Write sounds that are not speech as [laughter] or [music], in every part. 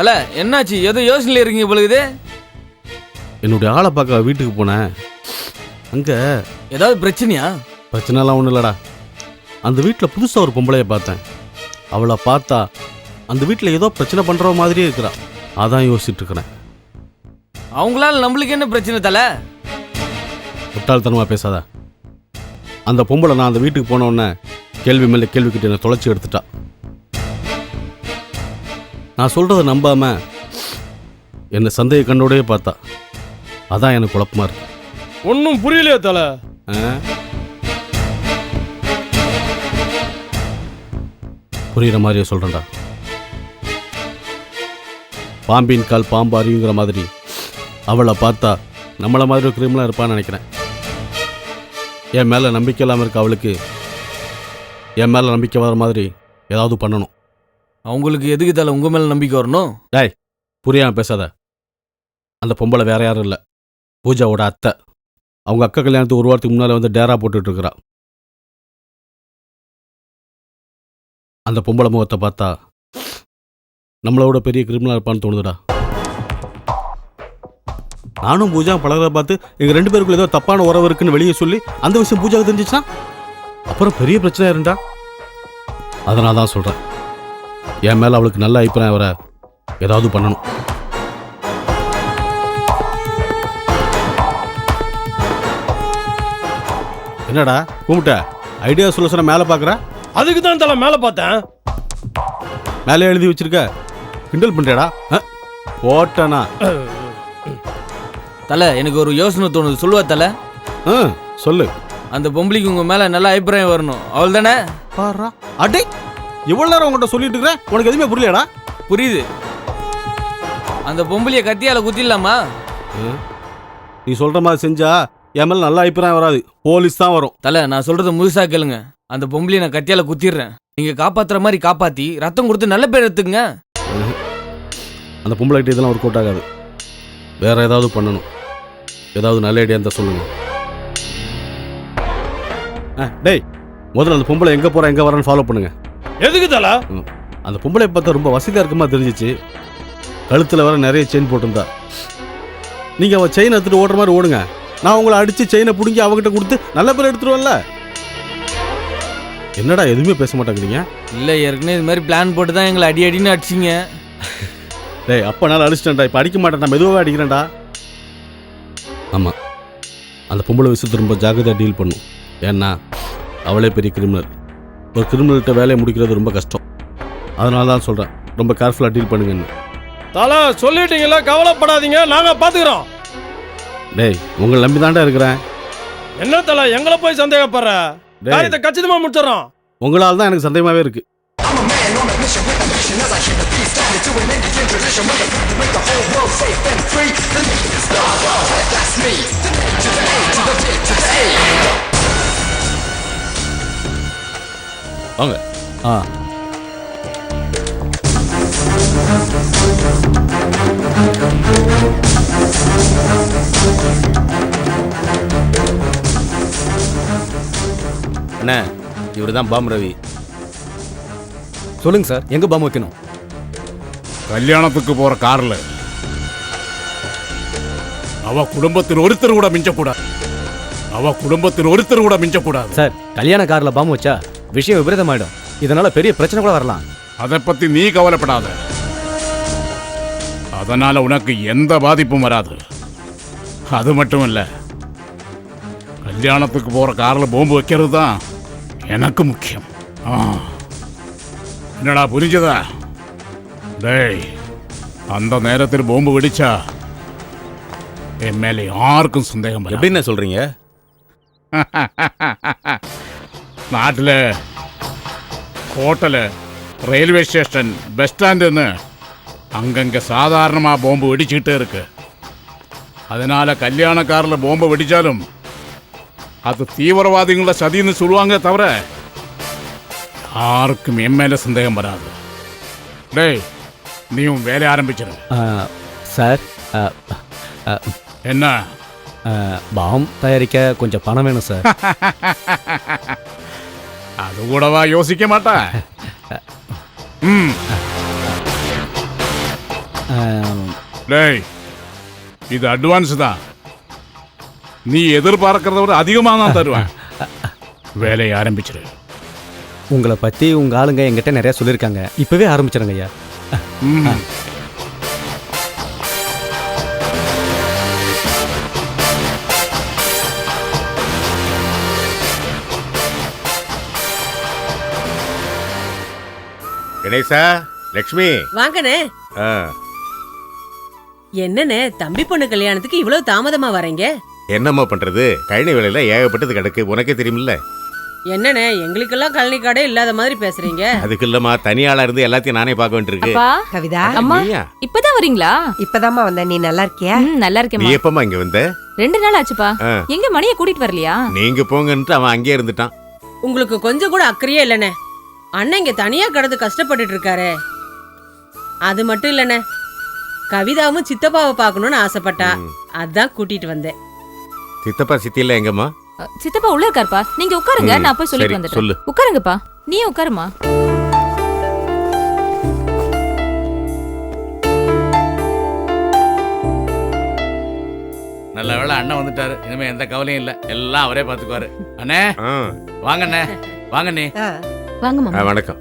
தல என்னாச்சு? ஏதோ யோசனையில் இருக்கீங்க பொழுது என்னுடைய ஆளை பார்க்க வீட்டுக்கு போனேன் அங்கே ஏதாவது பிரச்சனையா? பிரச்சனைலாம் ஒன்றும் இல்லைடா. அந்த வீட்டில் புதுசாக ஒரு பொம்பளைய பார்த்தேன். அவளை பார்த்தா அந்த வீட்டில் ஏதோ பிரச்சனை பண்ணுற மாதிரியே இருக்கிறா. அதான் யோசிச்சுட்டு இருக்கிறேன். அவங்களால நம்மளுக்கு என்ன பிரச்சனை தல? முட்டாள்தனமாக பேசாத. அந்த பொம்பளை நான் அந்த வீட்டுக்கு போன உடனே கேள்வி மேலே கேள்வி கிட்ட என்னை தொலைச்சி எடுத்துட்டா. நான் சொல்கிறத நம்பாம என்னை சந்தேக கண்ணோடயே பார்த்தா. அதான் எனக்கு குழப்பமா இருக்கு. ஒன்றும் புரியலையே தல? புரியுற மாதிரியே சொல்கிறேன்டா பாம்பின் கால் பாம்பு அறியுங்கிற மாதிரி அவளை பார்த்தா நம்மளை மாதிரி ஒரு கிரிமினலாக இருப்பான்னு நினைக்கிறேன். என் மேலே நம்பிக்கை இல்லாமல் இருக்க அவளுக்கு என் மேலே நம்பிக்கை வர மாதிரி ஏதாவது பண்ணணும். அவங்களுக்கு எதுக்கு தலை உங்கள் மேலே நம்பிக்கை வரணும்? டேய் புரியாமல் பேசாத. அந்த பொம்பளை வேற யாரும் இல்லை. பூஜாவோட அத்தை. அவங்க அக்கா கல்யாணத்துக்கு ஒரு வாரத்துக்கு முன்னால் வந்து டேரா போட்டுட்டு இருக்கிறா. அந்த பொம்பளை முகத்தை பார்த்தா நம்மளோட பெரிய கிரிமினல் இருப்பான்னு தோணுதுடா. நானும் பூஜா பழகிறத பார்த்து எங்கள் ரெண்டு பேருக்குள்ள ஏதோ தப்பான உறவு இருக்குன்னு வெளியே சொல்லி அந்த விஷயம் பூஜாவுக்கு தெரிஞ்சிச்சுன்னா அப்புறம் பெரிய பிரச்சனை இருந்தா அதனால தான் சொல்கிறேன் என் மேலே அவளுக்கு நல்ல அபிப்பிராயம் வர ஏதாவது பண்ணணும். என்னடா கும்பிட்ட? ஐடியா சொல்ல சொன்ன மேலே பார்க்குற அதுக்கு தான் தல மேலே பார்த்தேன். மேலே எழுதி வச்சிருக்க? கிண்டல் பண்ணுறேடா ஓட்டனா தல எனக்கு ஒரு யோசனை தோணுது. சொல்லுவா தல? ஆ சொல்லு. அந்த பொம்பளைக்கு உங்க மேல நல்ல அபிப்பிராயம் வரணும். அவள் தானே பாடுறா அடே! இவ்வளோ நேரம் உங்கள்கிட்ட சொல்லிட்டு இருக்கிறேன். உனக்கு எதுவுமே புரியலடா. புரியுது. அந்த பொம்பளைய கத்தியால குத்திடலாமா? நீ சொல்கிற மாதிரி செஞ்சா என் மேலே நல்ல அபிப்பிராயம் வராது. போலீஸ் தான் வரும். தல நான் சொல்றத முழுசா கேளுங்க. அந்த பொம்பளைய நான் கத்தியால குத்திடுறேன். நீங்க காப்பாத்துற மாதிரி காப்பாத்தி ரத்தம் கொடுத்து நல்ல பேர் எடுத்துங்க அந்த பொம்பளை கிட்ட இதெல்லாம் ஒர்க் அவுட் ஆகாது. வேற ஏதாவது பண்ணணும். ஏதாவது நல்ல ஐடியா இருந்தால் சொல்லுங்க. ஆ டேய் முதல்ல அந்த பொம்பளை எங்கே போகிறா எங்கே வரான்னு ஃபாலோ பண்ணுங்க. எதுக்கு தல? அந்த பொம்பளை பார்த்தா ரொம்ப வசதியாக இருக்குமா தெரிஞ்சிச்சு. கழுத்தில் வர நிறைய செயின் போட்டிருந்தா. நீங்கள் அவள் செயின் எடுத்துட்டு ஓடுற மாதிரி ஓடுங்க. நான் உங்களை அடித்து செயினை பிடுங்கி அவகிட்ட கொடுத்து நல்ல பேர் எடுத்துருவேன்ல. என்னடா எதுவுமே பேச மாட்டேங்கிறீங்க? இல்ல ஏற்கனவே இது மாதிரி பிளான் போட்டு தான் எங்களை அடி அடின்னு அடிச்சிங்க. டேய் அப்போ நான் அடிச்சிட்டேன்டா. இப்போ அடிக்க மாட்டேன் நான் மெதுவாக அடிக்கிறேன்டா. ஆமாம் அந்த பொம்பளை விஷயத்தை ரொம்ப ஜாக்கிரதையாக டீல் பண்ணும். ஏன்னா அவளே பெரிய கிரிமினல் ஒரு கிரிமினல்கிட்ட வேலையை முடிக்கிறது ரொம்ப கஷ்டம். அதனால தான் சொல்கிறேன் ரொம்ப கேர்ஃபுல்லாக டீல் பண்ணுங்கன்னு. தல சொல்லிட்டீங்களா கவலைப்படாதீங்க நாங்க பாத்துக்கிறோம். டேய் உங்களை நம்பி தான்டா இருக்கிறேன். என்ன தல எங்களை போய் சந்தேகப்படுற? டேய். காரியத்தை கச்சிதமா முடிச்சிடறோம். உங்களால் தான் எனக்கு சந்தேகமாகவே இருக்கு. வாங்க. ஆ. அண்ணே இவர் தான் பாம் ரவி. சொல்லுங்க சார் எங்க பாம்பு வைக்கணும்? கல்யாணத்துக்கு போற கார்ல. அவ குடும்பத்தில் ஒருத்தர் கூட மிஞ்சக்கூடாது. அவ குடும்பத்தில் ஒருத்தர் கூட மிஞ்சக்கூடாது. சார் கல்யாண கார்ல பாம்பு வச்சா விஷயம் விபரீதமாயிடும். இதனால பெரிய பிரச்சனை கூட வரலாம். அதை பத்தி நீ கவலைப்படாத. அதனால உனக்கு எந்த பாதிப்பும் வராது. அது மட்டும் இல்ல கல்யாணத்துக்கு போற கார்ல பாம்பு வைக்கிறது தான் எனக்கு முக்கியம். ஆ. என்னடா புரிஞ்சதா? டேய் அந்த நேரத்தில் பாம்பு வெடிச்சா என் மேலே யாருக்கும் சந்தேகம் வராது. எப்படிண்ணே [laughs] சொல்றீங்க நாட்டில் ஹோட்டலு ரயில்வே ஸ்டேஷன் பஸ் ஸ்டாண்டுன்னு அங்கங்கே சாதாரணமாக பாம்பு வெடிச்சுக்கிட்டே இருக்கு அதனால கல்யாண காரில் பாம்பு வெடிச்சாலும் அது தீவிரவாதிகள சதின்னு சொல்லுவாங்க தவிர யாருக்கும் என் மேல சந்தேகம் வராது டேய் நீயும் வேலைய ஆரம்பிச்சிரு சார் என்ன பாம் தயாரிக்க கொஞ்சம் பணம் வேணும் சார் அது கூடவா யோசிக்க மாட்டா. ம். டேய் இது அட்வான்ஸ் தான். நீ எதிர்பார்க்கறத விட அதிகமாக தான் தருவேன். வேலையை ஆரம்பிச்சிரு. உங்களை பற்றி உங்கள் ஆளுங்க என்கிட்ட நிறையா சொல்லியிருக்காங்க. இப்போவே ஆரம்பிச்சிடுங்க ஐயா. ம். கணேசா லக்ஷ்மி. வாங்கண்ணே. ஆ, என்னண்ணே தம்பி பொண்ணு கல்யாணத்துக்கு இவ்வளவு தாமதமா வரீங்க? என்னம்மா பண்றது? கழனி வேலையில ஏகப்பட்டது கிடக்கு. உனக்கே தெரியுமில்ல? என்னண்ணே எங்களுக்கெல்லாம் கழனி கடை இல்லாத மாதிரி பேசுறீங்க. அதுக்கு இல்லம்மா தனியாளா இருந்து எல்லாத்தையும் நானே பார்க்க வேண்டியிருக்கு. அப்பா. கவிதா. அம்மா நீயா? இப்பதான் வரீங்களா? இப்பதாம்மா வந்த நீ நல்லா இருக்கியா? ம், நல்லா நீ இருக்கேம்மா எப்பமா இங்க வந்த? ரெண்டு நாள் ஆச்சுப்பா. ஆ. எங்க மணியை கூட்டிட்டு வரலையா? நீங்க போங்கன்ட்டு அவன் அங்கேயே இருந்துட்டான். உங்களுக்கு கொஞ்சம் கூட அக்கறையே இல்லைண்ணே. அண்ணன் இங்க தனியா கடந்து கஷ்டப்பட்டுட்டு இருக்காரே. அது மட்டும் இல்லைண்ணே. கவிதாவும் சித்தப்பாவை பார்க்கணும்னு ஆசைப்பட்டா. அதான் கூட்டிட்டு வந்தேன். சித்தப்பா சித்தி இல்ல எங்கம்மா? சித்தப்பா உள்ள இருக்காருப்பா. நீங்க உட்காருங்க நான் போய் சொல்லிட்டு வந்துட்டேன் சொல்லு. உட்காருங்கப்பா. நீ உட்காருமா நல்ல வேளை அண்ணன் வந்துட்டாரு. இனிமே எந்த கவலையும் இல்ல. எல்லாம் அவரே பாத்துக்குவாரு அண்ணே வாங்க அண்ணே வாங்க நீ ஆ, வாங்க மாமா. வணக்கம்.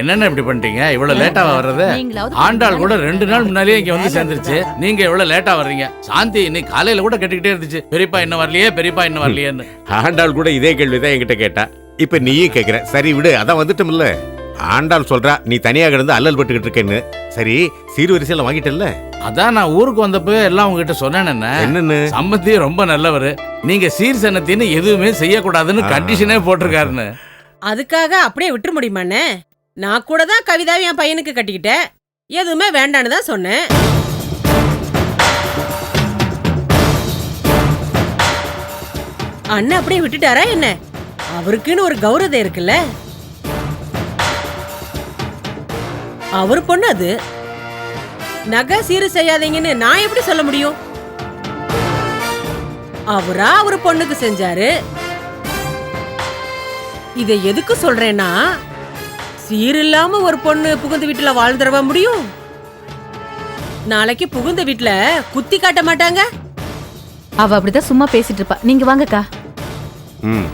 என்னென்ன இப்படி பண்ணிட்டீங்க? இவ்வளவு லேட்டா வர்றது? ஆண்டாள் கூட ரெண்டு நாள் முன்னாலேயே இங்க வந்து சேர்ந்துருச்சு. நீங்க எவ்வளவு லேட்டா வர்றீங்க? சாந்தி இன்னைக்கு காலையில கூட கேட்டுக்கிட்டே இருந்துச்சு. பெரியப்பா இன்னும் வரலையே பெரியப்பா இன்னும் வரலையேன்னு. ஆண்டாள் கூட இதே கேள்விதான் என்கிட்ட கேட்டா. இப்ப நீயும் கேக்குற. சரி விடு. அதான் வந்துட்டோம்ல. ஆண்டாள் சொல்றா நீ தனியா கிடந்து அல்லல் பட்டுக்கிட்டு இருக்கேன்னு. சரி சீர்வரிசையில வாங்கிட்டல்ல அதான் நான் ஊருக்கு வந்தப்போ எல்லாம் உங்ககிட்ட சொன்னேன் என்ன? என்னன்னு? சம்பந்தி ரொம்ப நல்லவர். நீங்க சீர் சனத்தின்னு எதுவுமே செய்யக்கூடாதுன்னு. கண்டிஷனே போட்டிருக்காருன்னு. அதுக்காக அப்படியே விட்டுற முடியுமாண்ணே? நான் கூட தான் கவிதாவை என் பையனுக்கு கட்டிக்கிட்டேன். எதுவுமே வேண்டான்னு தான் சொன்னேன். அண்ணன் அப்படியே விட்டுட்டாரா என்ன? அவருக்குன்னு ஒரு கௌரவம் இருக்குல்ல? அவர் பொண்ணு அது. நகை சீரு செய்யாதீங்கன்னு நான் எப்படி சொல்ல முடியும்? அவரா அவர் பொண்ணுக்கு செஞ்சாரு. இதை எதுக்கு சொல்றேன்னா சீர் இல்லாம ஒரு பொண்ணு புகுந்த வீட்டுல வாழ்ந்துடவா முடியும். நாளைக்கு புகுந்த வீட்டுல குத்தி காட்ட மாட்டாங்க. அவ அப்படிதான் சும்மா பேசிட்டு இருப்பா. நீங்க வாங்கக்கா. ம்.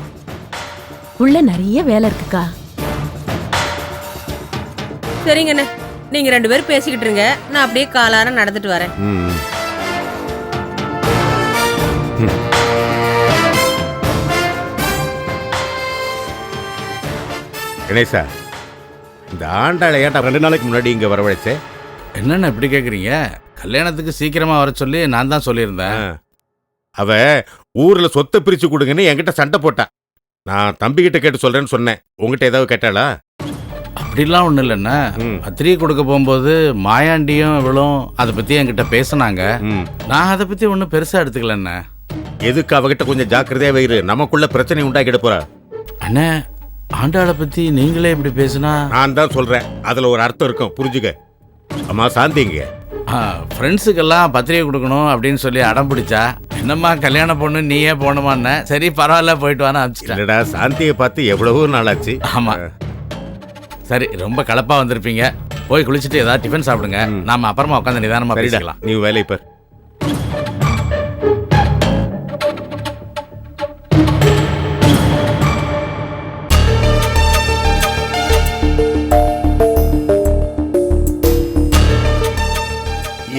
உள்ள நிறைய வேலை இருக்குக்கா. சரிங்கண்ணே நீங்க ரெண்டு பேரும் பேசிக்கிட்டு இருங்க. நான் அப்படியே காலார நடந்துட்டு வரேன். ம். கணேசா இந்த ஆண்டாளை ஏன்டா ரெண்டு நாளைக்கு முன்னாடி இங்க வரவழைச்சே? என்னென்ன இப்படி கேக்குறீங்க? கல்யாணத்துக்கு சீக்கிரமா வர சொல்லி நான் தான் சொல்லியிருந்தேன். அவ ஊர்ல சொத்தை பிரிச்சு கொடுங்கன்னு என்கிட்ட சண்டை போட்டா. நான் தம்பி கிட்ட சொல்றேன்னு சொன்னேன். உங்ககிட்ட ஏதாவது கேட்டாளா? அப்படிலாம் ஒன்றும் இல்லைண்ணா. பத்திரிகை கொடுக்க போகும்போது மாயாண்டியும் இவளும் அதை பற்றி என்கிட்ட பேசுனாங்க. நான் அதை பற்றி ஒன்றும் பெருசாக எடுத்துக்கலண்ணே. எதுக்கு அவகிட்ட கொஞ்சம் ஜாக்கிரதையா வைரு நமக்குள்ள பிரச்சனை உண்டாக்கிட போறா. அண்ணே ஆண்டாளை பற்றி நீங்களே இப்படி பேசுனா நான் தான் சொல்றேன். அதுல ஒரு அர்த்தம் இருக்கும். புரிஞ்சுக்க. அம்மா சாந்திங்க ஃப்ரெண்ட்ஸுக்கெல்லாம் பத்திரிகை கொடுக்கணும் அப்படின்னு சொல்லி அடம் பிடிச்சா என்னம்மா கல்யாண பொண்ணு நீயே போகணுமான்னு. சரி பரவாயில்ல போயிட்டு அனுப்பிச்சிட்டேன். இல்லடா சாந்தியை பார்த்து எவ்வளவோ நாளாச்சு. ஆமாம் சரி ரொம்ப கலப்பாக வந்திருப்பீங்க. போய் குளிச்சுட்டு ஏதாவது டிஃபன் சாப்பிடுங்க. நாம அப்புறமா உட்காந்து நிதானமாக சரிடா பேசிக்கலாம். நீ வேலை பார்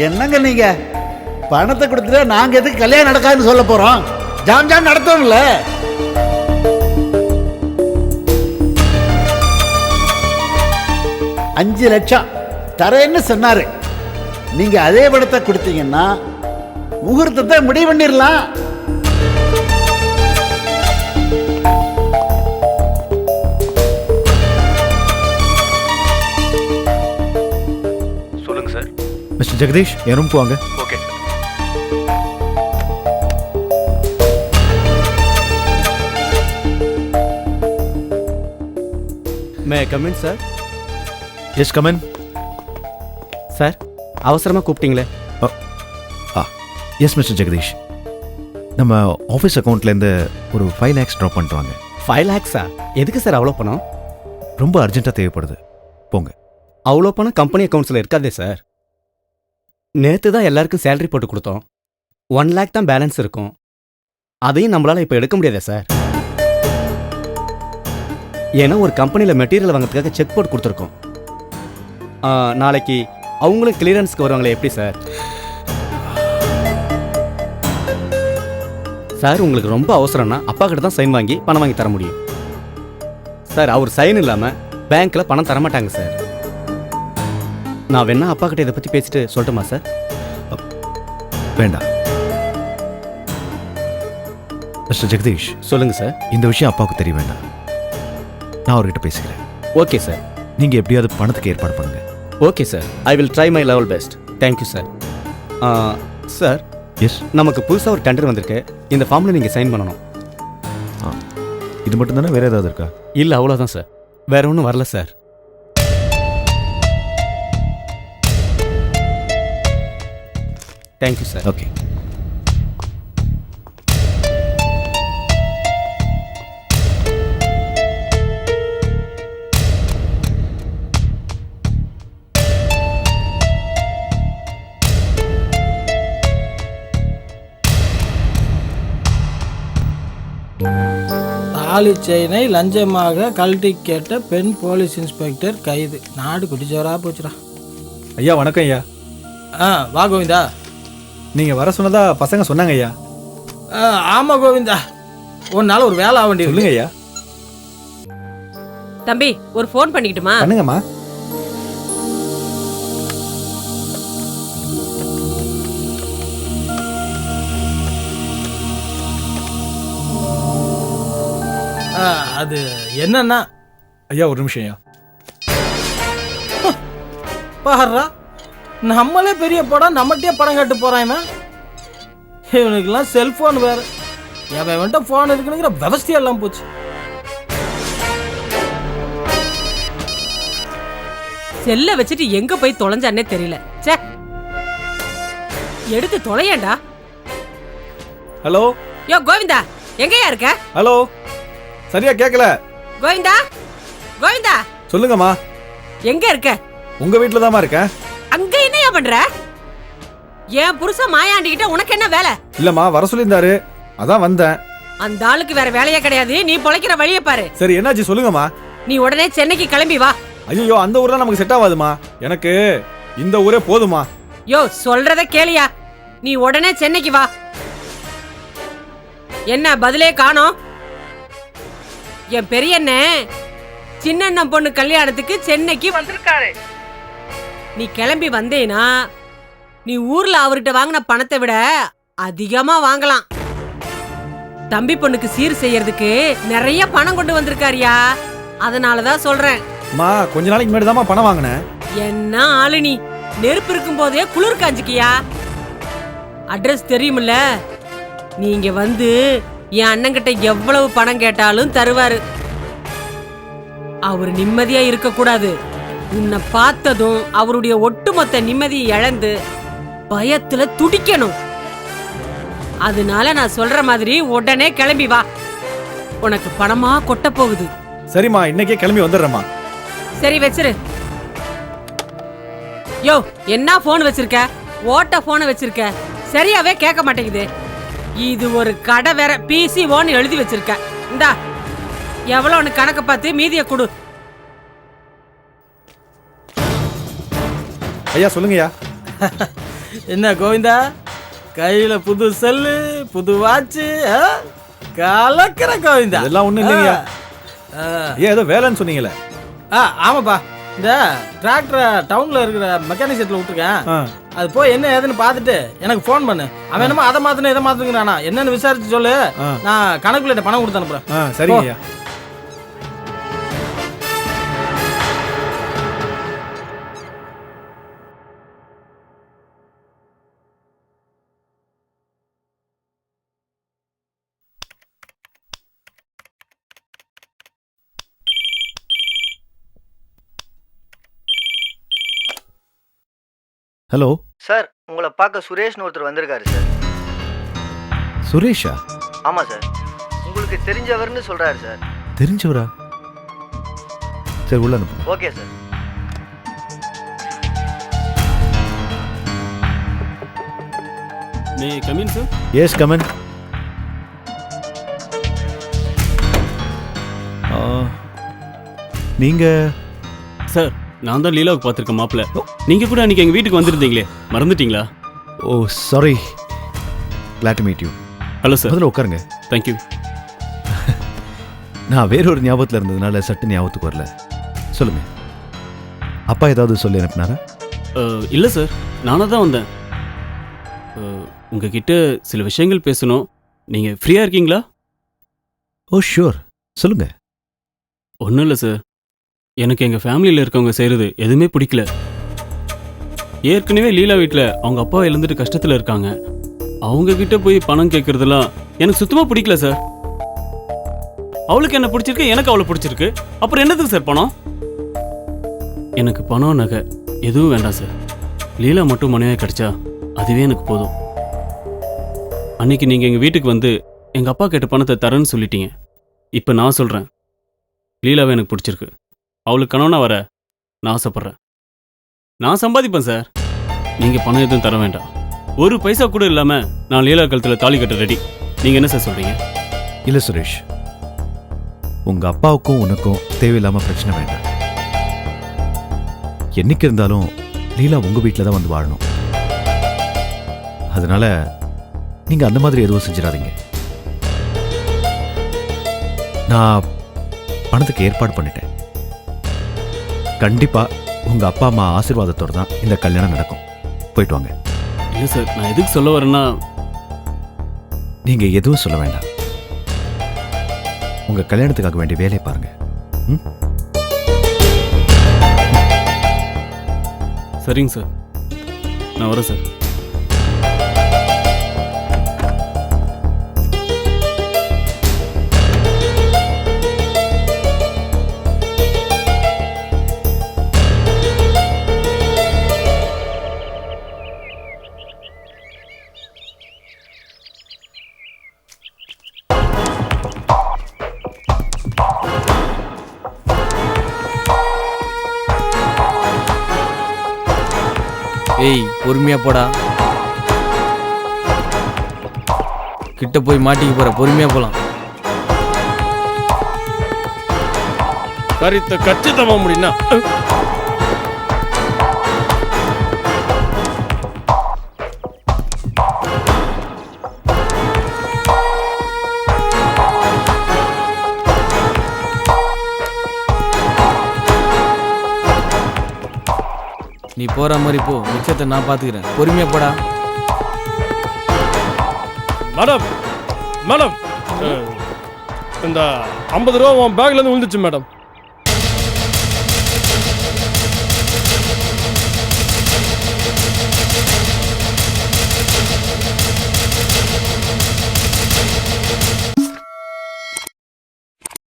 என்னங்க நீங்க? பணத்தை கொடுத்துட்டு நாங்க எதுக்கு கல்யாணம் நடக்காதுன்னு சொல்ல போறோம்? ஜாம் ஜாம் நடத்தோம்ல அஞ்சு லட்சம். தரேன்னு சொன்னாரு. நீங்க அதே பணத்தை கொடுத்தீங்கன்னா முகூர்த்தத்தை முடிவு பண்ணிடலாம் ஜெகதீஷ் என் ரூம்க்கு வாங்க. Okay may come in sir yes come in sir அவசரமாக கூப்பிட்டீங்களே. எஸ் மிஸ்டர் ஜெகதீஷ் நம்ம ஆஃபீஸ் அக்கௌண்ட்லேருந்து ஒரு ஃபைவ் லேக்ஸ் ட்ராப் பண்ணிட்டு வாங்க. ஃபைவ் லேக்ஸா எதுக்கு சார் அவ்வளோ பணம்? ரொம்ப அர்ஜென்ட்டாக தேவைப்படுது. போங்க. அவ்வளோ பணம் கம்பெனி அக்கௌண்ட்ஸில் இருக்காதே சார் நேற்று தான் எல்லாருக்கும் சேலரி போட்டு கொடுத்தோம். ஒன் லேக் தான் பேலன்ஸ் இருக்கும். அதையும் நம்மளால் இப்போ எடுக்க முடியாதே சார் ஏன்னா ஒரு கம்பெனியில் மெட்டீரியல் வாங்குறதுக்காக செக் போட்டு கொடுத்துருக்கோம். ஆ, நாளைக்கு அவங்களும் கிளியரன்ஸ்க்கு வருவாங்களே எப்படி சார் சார் உங்களுக்கு ரொம்ப அவசரம்னா அப்பா கிட்ட தான் சைன் வாங்கி பணம் வாங்கி தர முடியும். சார் அவர் சைன் இல்லாமல் பேங்க்கில் பணம் தர மாட்டாங்க சார் நான் வேணா அப்பா கிட்ட இதை பற்றி பேசிட்டு சொல்லட்டுமா சார்? வேண்டாம். மிஸ்டர் ஜெகதீஷ் சொல்லுங்க சார். இந்த விஷயம் அப்பாவுக்கு தெரிய வேண்டாம். நான் அவர்கிட்ட பேசிக்கிறேன். Okay sir. நீங்க எப்படியாவது பணத்துக்கு ஏற்பாடு பண்ணுங்க. Okay sir. I will try my level best thank you sir. Sir yes நமக்கு புதுசாக ஒரு டெண்டர் வந்திருக்கு. இந்த ஃபார்மில் நீங்கள் சைன் பண்ணணும். இது மட்டும் தானே வேற ஏதாவது இருக்கா? இல்லை அவ்வளோதான் சார். வேற ஒன்றும் வரல சார். தேங்க்யூ சார் ஓகே தாலி செயினை லஞ்சமாக கழட்டி கேட்ட பெண் போலீஸ் இன்ஸ்பெக்டர் கைது. நாடு குடிச்சவரா போச்சுடா. ஐயா வணக்கம் ஐயா. ஆ வா கோவிந்தா. நீங்க வர சொன்னதா பசங்க சொன்னாங்க ஐயா ஆ, ஆமா கோவிந்தா. உன்னால ஒரு வேலை ஆக வேண்டியது சொல்லுங்க ஐயா தம்பி ஒரு ஃபோன் பண்ணிக்கிட்டுமா? பண்ணுங்கம்மா. ஆ, அது என்னன்னா? ஐயா ஒரு நிமிஷம் ஐயா. பாடுறா. நம்மளே பெரிய படம் நம்மகிட்டயே படம் கட்டு போறான் இவன். இவனுக்கெல்லாம் செல்போன் வேற. எவன் இவன்ட்ட ஃபோன் இருக்குனுங்கிற விவசாயம் போச்சு. செல்ல வச்சுட்டு எங்க போய் தொலைஞ்சானே தெரியல. ச்சே. எடுத்து தொலையேண்டா. ஹலோ? யோ கோவிந்தா எங்கயா இருக்க? ஹலோ? சரியா கேட்கல கோவிந்தா கோவிந்தா. சொல்லுங்கம்மா. எங்க இருக்க? உங்க வீட்டில் தாம்மா இருக்கேன். அங்க என்னையா பண்ற? என் புருஷன் மாயாண்டிக்கிட்ட உனக்கு என்ன வேலை? இல்லம்மா வர சொல்லியிருந்தாரு. அதான் வந்தேன். அந்த ஆளுக்கு வேற வேலையே கிடையாது. நீ பொழைக்கிற வழியை பாரு. சரி என்னாச்சு சொல்லுங்கம்மா. நீ உடனே சென்னைக்கு கிளம்பி வா. ஐயோ அந்த ஊர்லாம் நமக்கு செட் ஆகாதுமா எனக்கு இந்த ஊரே போதுமா யோ சொல்றத கேளியா. நீ உடனே சென்னைக்கு வா. என்ன பதிலே காணோம்? என் பெரியண்ணே சின்னண்ணன் பொண்ணு கல்யாணத்துக்கு சென்னைக்கு வந்திருக்காரு. நீ கிளம்பி வந்தேனா நீ ஊர்ல அவர்கிட்ட வாங்கின பணத்தை விட அதிகமா வாங்கலாம். தம்பி பொண்ணுக்கு சீர் செய்யறதுக்கு நிறைய பணம் கொண்டு வந்திருக்காருயா. அதனாலதான் சொல்றேன். அம்மா கொஞ்ச நாளைக்கு முன்னாடி தாம்மா பணம் வாங்கினேன். என்ன ஆளு நீ. நெருப்பு இருக்கும் போதே குளிர் காஞ்சிக்கியா? அட்ரஸ் தெரியுமில்ல? நீங்க வந்து என் அண்ணன்கிட்ட எவ்வளவு பணம் கேட்டாலும் தருவாரு. அவர் நிம்மதியா இருக்க கூடாது உன்னை பார்த்ததும் அவருடைய ஒட்டுமொத்த நிம்மதியை இழந்து பயத்துல துடிக்கணும். அதனால நான் சொல்ற மாதிரி உடனே கிளம்பி வா. உனக்கு பணமா கொட்ட போகுது. சரிம்மா இன்னைக்கே கிளம்பி வந்துடுறேம்மா. சரி வச்சிரு. யோ என்ன போன் வச்சிருக்க? ஓட்ட போனை வச்சிருக்க? சரியாவே கேட்க மாட்டேங்குது. இது ஒரு கடை வேற பிசி ஓன் எழுதி வச்சிருக்க. இந்தா எவ்வளோன்னு கணக்கு பார்த்து மீதியை கொடு. ஐயா சொல்லுங்கய்யா. [laughs] என்ன கோவிந்தா? கையில புது செல்லு புது வாட்சு கலக்கிற கோவிந்தா. அதெல்லாம் ஒண்ணும் இல்லைங்கய்யா. ஐயா ஏதோ வேலைன்னு சொன்னீங்களே. ஆ ஆமாப்பா. இந்த டிராக்டரை டவுன்ல இருக்கிற மெக்கானிக் செட்ல விட்டுருக்கேன். அது போய் என்ன ஏதுன்னு பார்த்துட்டு எனக்கு ஃபோன் பண்ணு. அவன் என்னமோ அதை மாத்தணும் இதை மாத்துங்கிறானா. என்னன்னு விசாரிச்சு சொல்லு. நான் கணக்குல பணம் கொடுத்து அனுப்புறேன். ஆ ஹலோ? சார் உங்களை பார்க்க சுரேஷ்னு ஒருத்தர் வந்திருக்காரு சார். சுரேஷா? ஆமாம் சார். உங்களுக்கு தெரிஞ்சவர்னு சொல்கிறாரு சார். தெரிஞ்சவரா? சரி உள்ள அனுப்புங்க. Okay sir. May come in sir yes come in நீங்க? சார் நான் தான் லீலாவுக்கு பார்த்துருக்கேன் மாப்பிள்ள. நீங்க கூட அன்னைக்கு எங்க வீட்டுக்கு வந்திருந்தீங்களே மறந்துட்டீங்களா? ஓ sorry glad meet you hello sir முதல்ல உட்காருங்க. தேங்க்யூ [laughs] நான் வேற ஒரு ஞாபகத்தில் இருந்ததுனால சட்டு ஞாபகத்துக்கு வரல. சொல்லுங்க. அப்பா ஏதாவது சொல்லி அனுப்புனாரா? இல்லை சார் நானாக தான் வந்தேன். உங்ககிட்ட சில விஷயங்கள் பேசணும். நீங்கள் ஃப்ரீயாக இருக்கீங்களா? ஓ ஷூர் சொல்லுங்க. ஒன்றும் இல்லை சார் எனக்கு எங்கள் ஃபேமிலியில் இருக்கவங்க செய்கிறது எதுவுமே பிடிக்கல. ஏற்கனவே லீலா வீட்டில் அவங்க அப்பா இழந்துட்டு கஷ்டத்தில் இருக்காங்க. அவங்க கிட்ட போய் பணம் கேட்குறதெல்லாம் எனக்கு சுத்தமாக பிடிக்கல சார் அவளுக்கு என்ன பிடிச்சிருக்கு எனக்கு அவளை பிடிச்சிருக்கு. அப்புறம் என்னதுக்கு சார் பணம்? எனக்கு பணம் நகை எதுவும் வேண்டாம் சார் லீலா மட்டும் மனைவியாக கிடைச்சா அதுவே எனக்கு போதும். அன்னைக்கு நீங்கள் எங்கள் வீட்டுக்கு வந்து எங்கள் அப்பா கேட்ட பணத்தை தரேன்னு சொல்லிட்டீங்க. இப்போ நான் சொல்கிறேன் லீலாவை எனக்கு பிடிச்சிருக்கு. அவளுக்கு கணவனாக வர நான் ஆசைப்பட்றேன். நான் சம்பாதிப்பேன் சார் நீங்கள் பணம் எதுவும் தர வேண்டாம். ஒரு பைசா கூட இல்லாமல் நான் லீலா கழுத்தில் தாலி கட்ட ரெடி நீங்கள் என்ன சார் சொல்கிறீங்க இல்லை சுரேஷ். உங்க அப்பாவுக்கும் உனக்கும் தேவையில்லாம பிரச்சனை வேண்டாம். என்னைக்கு இருந்தாலும் லீலா உங்க வீட்டில் தான் வந்து வாழணும். அதனால நீங்க அந்த மாதிரி எதுவும் செஞ்சிடாதீங்க. நான் பணத்துக்கு ஏற்பாடு பண்ணிட்டேன். கண்டிப்பா உங்க அப்பா அம்மா ஆசீர்வாதத்தோட தான் இந்த கல்யாணம் நடக்கும். போயிட்டு வாங்க. இல்லை சார் நான் எதுக்கு சொல்ல வரேன்னா நீங்க எதுவும் சொல்ல வேண்டாம். உங்க கல்யாணத்துக்காக வேண்டிய வேலையை பாருங்க. ம்? சரிங்க சார் நான் வரேன் சார் போடா. கிட்ட போய் மாட்டிக்க போற பொறுமையா போலாம். கரித்த கச்சிதமா முடியும்னா நீ போற மாதிரி போ. மிச்சத்தை நான் பாத்துக்கிறேன். பொறுமையா போடா. Madam madam. இந்த ஐம்பது ரூபா உன் பேக்ல இருந்து விழுந்துச்சு மேடம்.